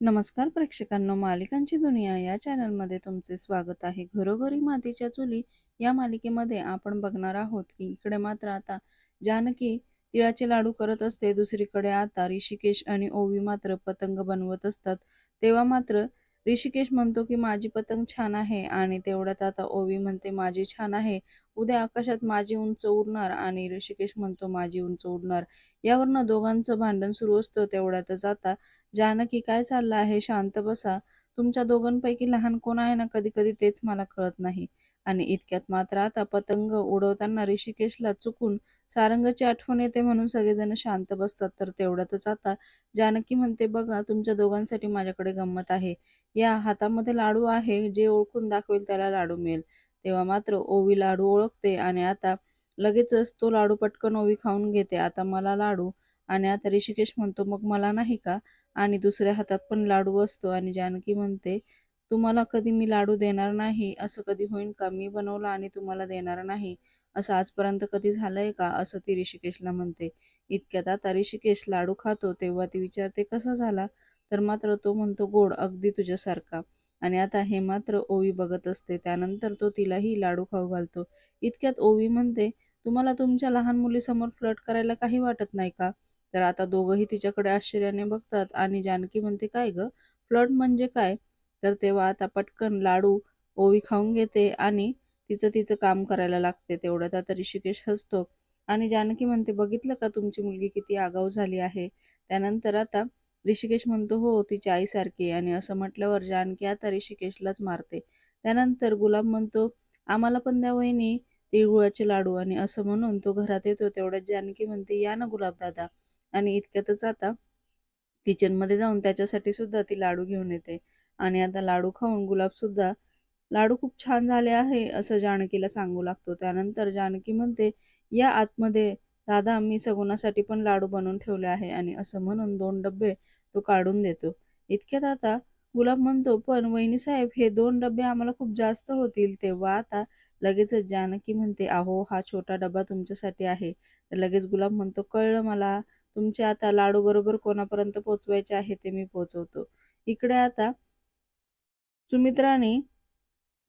नमस्कार प्रेक्षकांनो मालिकांची दुनिया या चॅनलमध्ये तुमचे स्वागत आहे. घरोघरी मातीच्या चुली या मालिकेमध्ये आपण बघणार आहोत की इकडे मात्र आता जानकी तिळाचे लाडू करत असते दुसरीकडे आता ऋषिकेश आणि ओवी मात्र पतंग बनवत असतात. तेव्हा मात्र ऋषिकेश म्हणतो की माझी पतंग छान आहे आणि तेवढ्यात आता ओवी म्हणते माझी छान आहे. उद्या आकाशात माझी उंच उडणार आणि ऋषिकेश म्हणतो माझी उंच उडणार. यावरनं दोघांचं भांडण सुरू असतं तेवढ्यातच आता. जानकी काय चाललं आहे? शांत बसा. तुमच्या दोघांपैकी लहान कोण आहे ना? कधी कधी तेच मला कळत नाही. आणि इतक्यात मात्र आता पतंग उडवताना ऋषिकेशला चुकून सारंगाची आठवण येते म्हणून सगळेजण शांत बसतात. तर तेवढ्यातच आता जानकी म्हणते बघा तुमच्या दोघांसाठी माझ्याकडे गंमत आहे. या हातामध्ये लाडू आहे. जे ओळखून दाखवेल त्याला लाडू मिळेल. तेव्हा मात्र ओवी लाडू ओळखते आणि आता लगेचच तो लाडू पटकन ओवी खाऊन घेते. आता मला लाडू आणि आता ऋषिकेश म्हणतो मग मला नाही का? आणि दुसऱ्या हातात पण लाडू असतो आणि जानकी म्हणते तुम्हाला कधी मी लाडू देणार नाही? असं कधी होईल का? मी बनवलं आणि तुम्हाला देणार नाही. असं आजपर्यंत कधी झालंय का? असं ती ऋषिकेशला म्हणते. इतक्यात आता ऋषिकेश लाडू खातो तेव्हा ती विचारते कसा झाला? तर मात्र तो म्हणतो गोड अगदी तुझ्यासारखा. आणि आता हे मात्र ओवी बघत असते. त्यानंतर तो तिलाही लाडू खाऊ घालतो. इतक्यात ओवी म्हणते तुम्हाला तुमच्या लहान मुलीसमोर फ्लट करायला काही वाटत नाही का? तर आता दोघंही तिच्याकडे आश्चर्याने बघतात आणि जानकी म्हणते काय ग? फ्लट म्हणजे काय? तर तेव्हा आता पटकन लाडू ओवी खाऊन घेते आणि तिचं तिचं काम करायला लागते तेवढ्यात आता ऋषिकेश हसतो. आणि जानकी म्हणते बघितलं का तुमची मुलगी किती आगाऊ झाली आहे? त्यानंतर आता ऋषिकेश म्हणतो हो तिची आईसारखी आणि असं म्हटल्यावर जानकी आता ऋषिकेशलाच मारते. त्यानंतर गुलाब म्हणतो आम्हाला पण द्या वहिनी तिळगुळाचे लाडू. आणि असं म्हणून तो घरात येतो तेवढ्यात जानकी म्हणते या ना गुलाब दादा. आणि इतक्यातच आता किचनमध्ये जाऊन त्याच्यासाठी सुद्धा ती लाडू घेऊन येते. आणि आता लाडू खाऊन गुलाब सुद्धा लाडू खूप छान झाले आहे असं जानकीला सांगू लागतो. त्यानंतर जानकी म्हणते या आतमध्ये दादा मी सगुणासाठी पण लाडू बनवून ठेवले आहे आणि असं म्हणून दोन डबे तो काढून देतो. इतक्यात आता गुलाब म्हणतो पण वहिनी साहेब हे दोन डबे आम्हाला खूप जास्त होतील. तेव्हा आता लगेचच जानकी म्हणते अहो हा छोटा डबा तुमच्यासाठी आहे. तर लगेच गुलाब म्हणतो कळलं मला तुमचे आता लाडू बरोबर कोणापर्यंत पोचवायचे आहे ते मी पोचवतो. इकडे आता सुमित्राने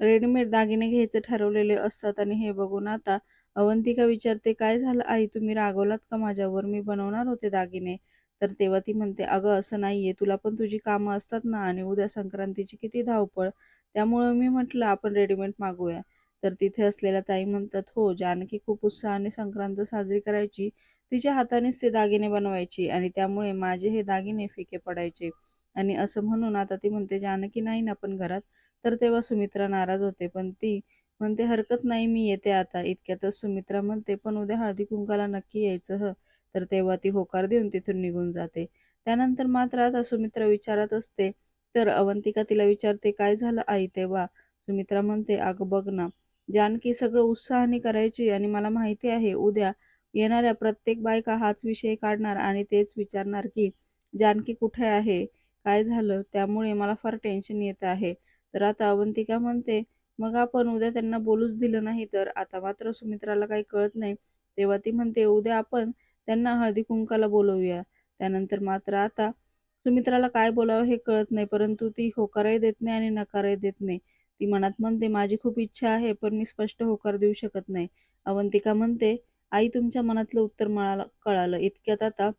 रेडीमेड दागिने घ्यायचे ठरवलेले असतात आणि हे बघून आता अवंतिका विचारते काय झालं आई? तुम्ही रागवलात का माझ्यावर? मी बनवणार होते दागिने. तर तेव्हा ती म्हणते अगं असं नाहीये. तुला पण तुझी कामं असतात ना आणि उद्या संक्रांतीची किती धावपळ. त्यामुळं मी म्हटलं आपण रेडीमेड मागूया. तर तिथे असलेल्या ताई म्हणतात हो जानकी खूप उत्साहाने संक्रांत साजरी करायची. तिच्या हातानेच ते दागिने बनवायची आणि त्यामुळे माझे हे दागिने फिके पडायचे. आणि असं म्हणून आता ती म्हणते जानकी नाही ना पण घरात? तर तेव्हा सुमित्रा नाराज होते. पण ती म्हणते हरकत नाही मी येते आता. इतक्यातच सुमित्रा म्हणते पण उद्या हळदी कुंकाला नक्की यायचं ह. तर तेव्हा ती होकार देऊन तिथून निघून जाते. त्यानंतर मात्र आता सुमित्रा विचारत असते तर अवंतिका तिला विचारते काय झालं आई तेव्हा? सुमित्रा म्हणते अगं बघ ना जानकी सगळं उत्साहाने करायची आणि मला माहिती आहे उद्या येणाऱ्या प्रत्येक बायका हाच विषय काढणार आणि तेच विचारणार की जानकी कुठे आहे? काय झालं? त्यामुळे मला फार टेन्शन येत आहे. तर आता अवंतिका म्हणते मग आपण उद्या त्यांना बोलूच दिलं नाही तर? आता मात्र सुमित्राला काही कळत नाही. तेव्हा ती म्हणते उद्या आपण त्यांना हळदी कुंकाला बोलवूया. त्यानंतर मात्र आता सुमित्राला काय बोलावं हे कळत नाही परंतु ती होकारही देत नाही आणि नकारही देत नाही. ती मनात म्हणते माझी खूप इच्छा आहे पण मी स्पष्ट होकार देऊ शकत नाही. अवंतिका म्हणते आई तुमच्या मनातलं उत्तर मला कळालं. इतक्यात आता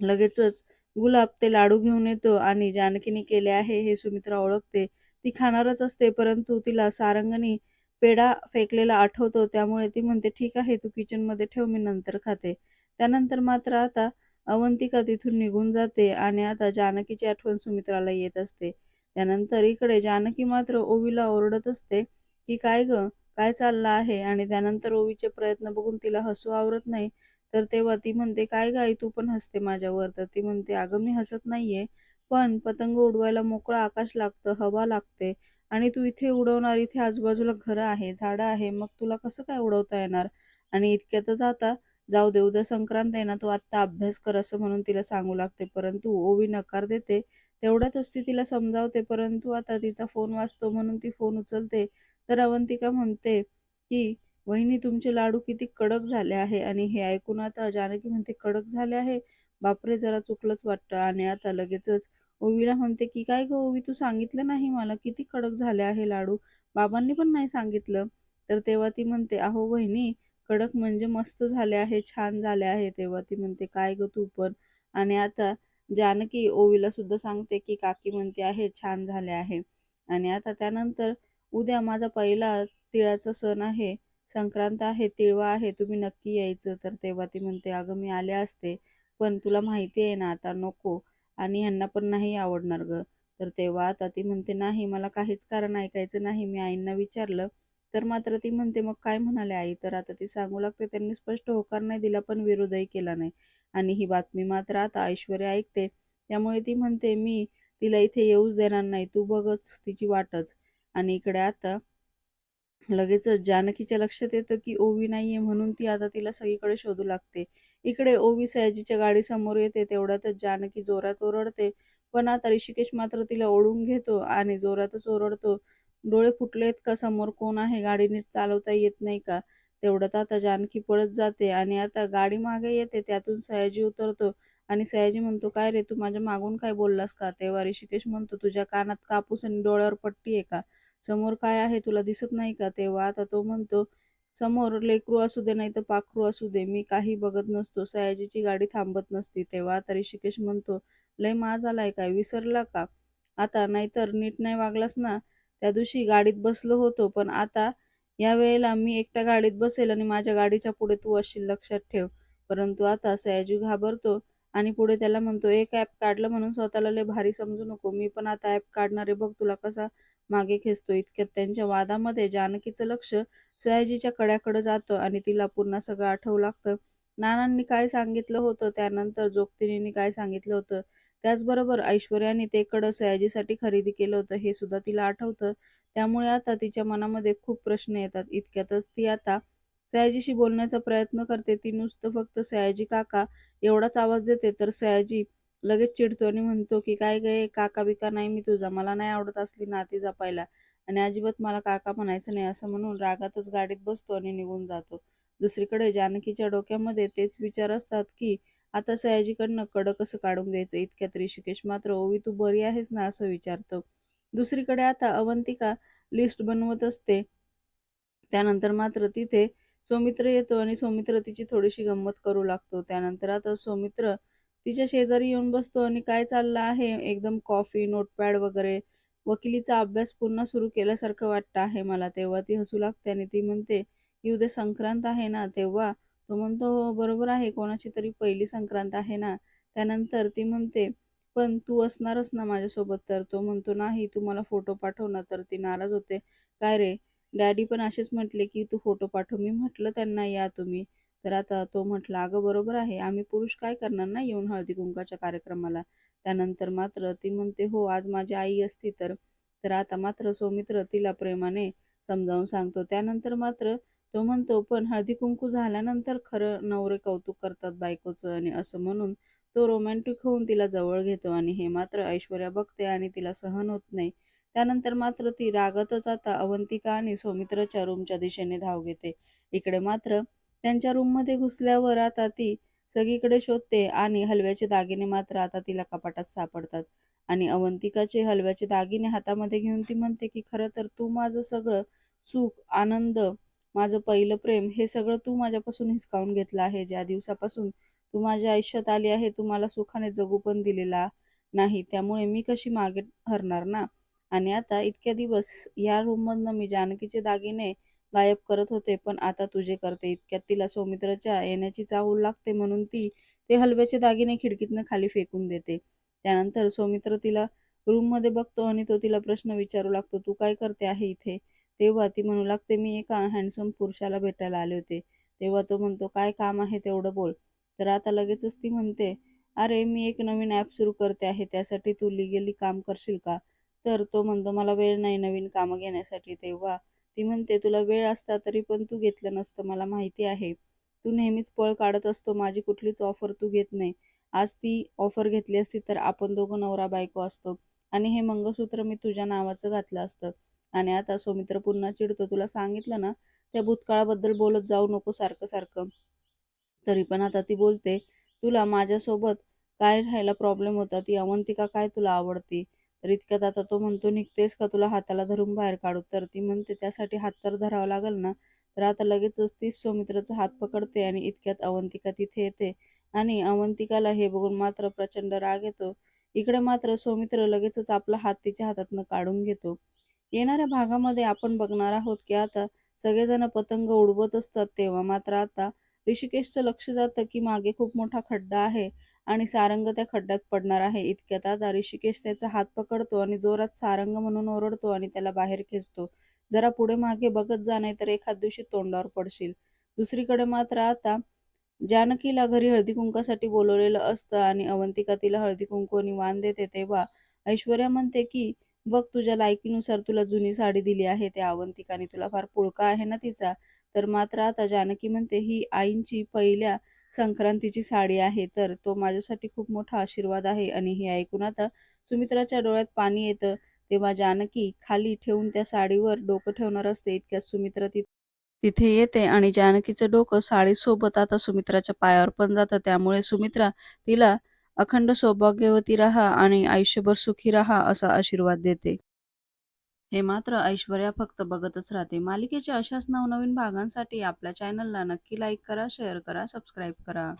लगेचच गुलाब ते लाडू घेऊन येतो आणि जानकीने केले आहे हे सुमित्रा ओळखते. ती खाणारच असते परंतु तिला सारंगनी पेढा फेकलेला आठवतो. त्यामुळे ती म्हणते ठीक आहे तू किचनमध्ये ठेव मी नंतर खाते. त्यानंतर मात्र आता अवंतिका तिथून निघून जाते आणि आता जानकीची आठवण सुमित्राला येत असते. त्यानंतर इकडे जानकी मात्र ओवीला ओरडत असते की काय ग? काय चाललं आहे? आणि त्यानंतर ओवीचे प्रयत्न बघून तिला हसू आवरत नाही. तर तेव्हा ती म्हणते काय गाई तू पण हसते माझ्यावर. तर ती म्हणते अगं मी हसत नाहीये. पण पतंग उडवायला मोकळं आकाश लागतं हवा लागते. आणि तू इथे उडवणार इथे आजूबाजूला घरं आहे झाडं आहे मग तुला कसं काय उडवता येणार? आणि इतक्यातच आता जाऊ दे उद्या संक्रांत आहे ना तू आत्ता अभ्यास कर असं म्हणून तिला सांगू लागते. परंतु ओवी नकार देते तेवढ्यातच ती तिला समजावते. परंतु आता तिचा फोन वाजतो म्हणून ती फोन उचलते. तर अवंतिका म्हणते की वहिनी तुमचे लाडू किती कडक झाले आहे आणि हे ऐकून आता जानकी म्हणते कडक झाले आहे? बापरे जरा चुकलंच वाटतं. आणि आता लगेचच ओवीला म्हणते की काय गं ओवी तू सांगितलं नाही मला? किती कडक झाले आहे लाडू. बाबांनी पण नाही सांगितलं. तर तेव्हा ती म्हणते अहो बहिणी कडक म्हणजे मस्त झाले आहे छान झाले आहे. तेव्हा ती म्हणते काय गं तू पण? आणि आता जानकी ओवीला सुद्धा सांगते की काकी म्हणते आहे छान झाले आहे. आणि आता त्यानंतर उद्या माझा पहिला तिळाचा सण आहे. संक्रांत आहे तिळवा आहे तुम्ही नक्की यायचं. तर तेव्हा ती म्हणते अगं मी आले असते. पण तुला माहिती आहे ना आता नको. आणि ह्यांना पण नाही आवडणार ग. तर तेव्हा आता ती म्हणते नाही मला काहीच कारण ऐकायचं नाही. मी आईंना विचारलं तर मात्र ती म्हणते मग काय म्हणाले आई? तर आता ती सांगू लागते त्यांनी स्पष्ट होकार नाही दिला पण विरोधही केला नाही. आणि ही बातमी मात्र आता ऐश्वर्या ऐकते. त्यामुळे ती म्हणते मी तिला इथे येऊच देणार नाही. तू बघच तिची वाटच. आणि इकडे आता लगेचच जानकीच्या लक्षात येतं की ओवी नाहीये म्हणून ती आता तिला सगळीकडे शोधू लागते. इकडे ओवी सयाजीच्या गाडी समोर येते तेवढ्यातच जानकी जोरात ओरडते. पण आता ऋषिकेश मात्र तिला ओढून घेतो आणि जोरातच ओरडतो डोळे फुटलेत का समोर? कोण आहे? गाडी नीट चालवता येत नाही का? तेवढ्यात आता जानकी पळत जाते आणि आता गाडी मागे येते त्यातून सयाजी उतरतो आणि सयाजी म्हणतो काय रे तू माझ्या मागून काय बोललास का? तेव्हा ऋषिकेश म्हणतो तुझ्या कानात कापूस आणि डोळ्यावर पट्टी आहे का? समोर काय आहे? तुला दिसत नाही का? तेव्हा आता तो म्हणतो समोर लेकरू असू दे नाही तर पाखरू असू दे मी काही बघत नसतो. सयाजीची गाडी थांबत नसती तेव्हा आता ऋषिकेश म्हणतो लय माज आलाय काय? विसरला का? आता नाहीतर नीट नाही वागलास ना? त्या दिवशी गाडीत बसलो होतो पण आता या वेळेला मी एकट्या गाडीत बसेल आणि माझ्या गाडीच्या पुढे तू असशील लक्षात ठेव. परंतु आता सयाजी घाबरतो. आणि पुढे त्याला म्हणतो एक ॲप काढलं म्हणून स्वतःला लय भारी समजू नको. मी पण आता ॲप काढणारे बघ तुला कसा मागे खेचतो. इतक्यात त्यांच्या वादामध्ये जानकीचं लक्ष सयाजीच्या कड्याकडे जातं आणि तिला पुन्हा सगळं आठवू लागतं. नानांनी काय सांगितलं होतं? त्यानंतर जोगतिनींनी काय सांगितलं होतं? त्याचबरोबर ऐश्वर्याने ते कडं सयाजीसाठी खरेदी केलं होतं. हे सुद्धा तिला आठवतं. त्यामुळे आता तिच्या मनामध्ये खूप प्रश्न येतात. इतक्यातच ती आता सयाजीशी बोलण्याचा प्रयत्न करते. ती नुसतं फक्त सयाजी काका एवढाच आवाज देते. तर सयाजी लगेच चिडतो आणि म्हणतो की काय गे काका बिका नाही मी तुझा. मला नाही आवडत असली नाती जपायला. आणि अजिबात मला काका म्हणायचं नाही. असं म्हणून रागातच गाडीत बसतो आणि निघून जातो. दुसरीकडे जानकीच्या डोक्यामध्ये तेच विचार असतात की आता सयाजीकडनं कडक कसं काढून घ्यायचं. इतक्यात ऋषिकेश मात्र ओवी तू बरी आहेस ना? असं विचारतो. दुसरीकडे आता अवंतिका लिस्ट बनवत असते. त्यानंतर मात्र तिथे सौमित्र येतो आणि सौमित्र तिची थोडीशी गंमत करू लागतो. त्यानंतर आता सौमित्र तिच्या शेजारी येऊन बसतो आणि काय चाललं आहे? एकदम कॉफी नोटपॅड वगैरे वकिलीचा अभ्यास पुन्हा सुरू केल्यासारखं वाटतं आहे मला. तेव्हा ती हसू लागते आणि ती म्हणते की उद्या संक्रांत आहे ना? तेव्हा तो म्हणतो हो बरोबर आहे. कोणाची तरी पहिली संक्रांत आहे ना? त्यानंतर ती म्हणते पण तू असणारच ना माझ्यासोबत. तर तो म्हणतो नाही तू मला फोटो पाठव ना. तर ती नाराज होते. काय रे? डॅडी पण असेच म्हटले की तू फोटो पाठव. मी म्हटलं त्यांना या तुम्ही. तर आता तो म्हटला अगं बरोबर आहे. आम्ही पुरुष काय करणार ना येऊन हळदी कुंकाच्या कार्यक्रमाला? त्यानंतर मात्र ती म्हणते हो आज माझी आई असती तर. तर आता मात्र सौमित्र तिला प्रेमाने समजावून सांगतो. त्यानंतर मात्र तो म्हणतो पण हळदी कुंकू झाल्यानंतर खरं नवरे कौतुक करतात बायकोचं. आणि असं म्हणून तो रोमॅन्टिक होऊन तिला जवळ घेतो. आणि हे मात्र ऐश्वर्या बघते आणि तिला सहन होत नाही. त्यानंतर मात्र ती रागतच आता अवंतिका आणि सौमित्रच्या रूमच्या दिशेने धाव घेते. इकडे मात्र त्यांच्या रूममध्ये घुसल्यावर आता ती सगळीकडे शोधते आणि हलव्याचे दागिने मात्र आता तिला कपाटात सापडतात. आणि अवंतिकाचे हलव्याचे दागिने हातामध्ये घेऊन ती म्हणते की खरं तर तू माझं सगळं सुख आनंद माझं पहिलं प्रेम हे सगळं तू माझ्यापासून हिसकावून घेतलं आहे. ज्या दिवसापासून तू माझ्या आयुष्यात आली आहे तू मला सुखाने जगू पण दिलेला नाही. त्यामुळे मी कशी मागे हरणार ना? आणि आता इतक्या दिवस या रूममधनं मी जानकीचे दागिने गायब करत होते पण आता तुझे करते. इतक्यात तिला सौमित्राच्या येण्याची चाहूल लागते म्हणून ती ते हलव्याचे दागिने खिडकीतनं खाली फेकून देते. त्यानंतर सौमित्र तिला रूममध्ये बघतो आणि तो तिला प्रश्न विचारू लागतो तू काय करते आहे इथे? तेव्हा ती म्हणू लागते मी एका हँडसम पुरुषाला भेटायला आले होते. तेव्हा तो म्हणतो काय काम आहे तेवढं बोल. तर आता लगेचच ती म्हणते अरे मी एक नवीन ॲप सुरू करते आहे त्यासाठी तू लिगली काम करशील का? तर तो म्हणतो मला वेळ नाही नवीन कामं घेण्यासाठी. तेव्हा ती म्हणते तुला वेळ असता तरी पण तू घेतलं नसतं मला माहिती आहे. तू नेहमीच पळ काढत असतो माझी कुठलीच ऑफर तू घेत नाही. आज ती ऑफर घेतली असती तर आपण दोघं नवरा बायको असतो. आणि हे मंगळसूत्र मी तुझ्या नावाचं घातलं असतं. आणि आता सौमित्र पुन्हा चिडतो तुला सांगितलं ना त्या भूतकाळाबद्दल बोलत जाऊ नको सारखं सारखं. तरी पण आता ती बोलते तुला माझ्यासोबत काय राहायला प्रॉब्लेम होता? ती अवंतिका काय तुला आवडती? तर इतक्यात आता तो म्हणतो निघतेस का तुला हाताला धरून बाहेर काढू? तर ती म्हणते त्यासाठी हात तर धरावा लागेल ना? तर आता लगेचच तीच सौमित्राचा हात पकडते आणि इतक्यात अवंतिका तिथे येते आणि अवंतिकाला हे बघून मात्र प्रचंड राग येतो. इकडे मात्र सौमित्र लगेचच आपला हात तिच्या हातातनं काढून घेतो. येणाऱ्या भागामध्ये आपण बघणार आहोत की आता सगळेजण पतंग उडवत असतात तेव्हा मात्र आता ऋषिकेशचं लक्ष जातं की मागे खूप मोठा खड्डा आहे. आणि सारंग त्या खड्ड्यात पडणार आहे. इतक्यात आता ऋषिकेश त्याचा हात पकडतो आणि जोरात सारंग म्हणून ओरडतो आणि त्याला बाहेर खेचतो. जरा पुढे मागे बघत जा नाही तर एखाद दिवशी तोंडावर पडशील. दुसरीकडे मात्र आता जानकीला घरी हळदी कुंकासाठी बोलवलेलं असतं आणि अवंतिका तिला हळदी कुंकू वाण देते तेव्हा ऐश्वर्या म्हणते की बघ तुझ्या लायकीनुसार तुला जुनी साडी दिली आहे. त्या अवंतिकाने तुला फार पुळका आहे ना तिचा? तर मात्र आता जानकी म्हणते ही आईंची पहिल्या संक्रांतीची साडी आहे तर तो माझ्यासाठी खूप मोठा आशीर्वाद आहे आणि हे ऐकून आता सुमित्राच्या डोळ्यात पाणी येतं. तेव्हा जानकी खाली ठेवून त्या साडीवर डोकं ठेवणार असते इतक्यात सुमित्रा ती तिथे येते आणि जानकीचं डोकं साडीसोबत आता सुमित्राच्या पायावर पण जातं. त्यामुळे सुमित्रा तिला अखंड सौभाग्यवती राहा आणि आयुष्यभर सुखी राहा असा आशीर्वाद देते. हे मात्र ऐश्वर्या फक्त बघतच राहते. मालिकेच्या अशाच नवनवीन भागांसाठी आपल्या चॅनलला नक्की लाईक करा शेअर करा सबस्क्राईब करा.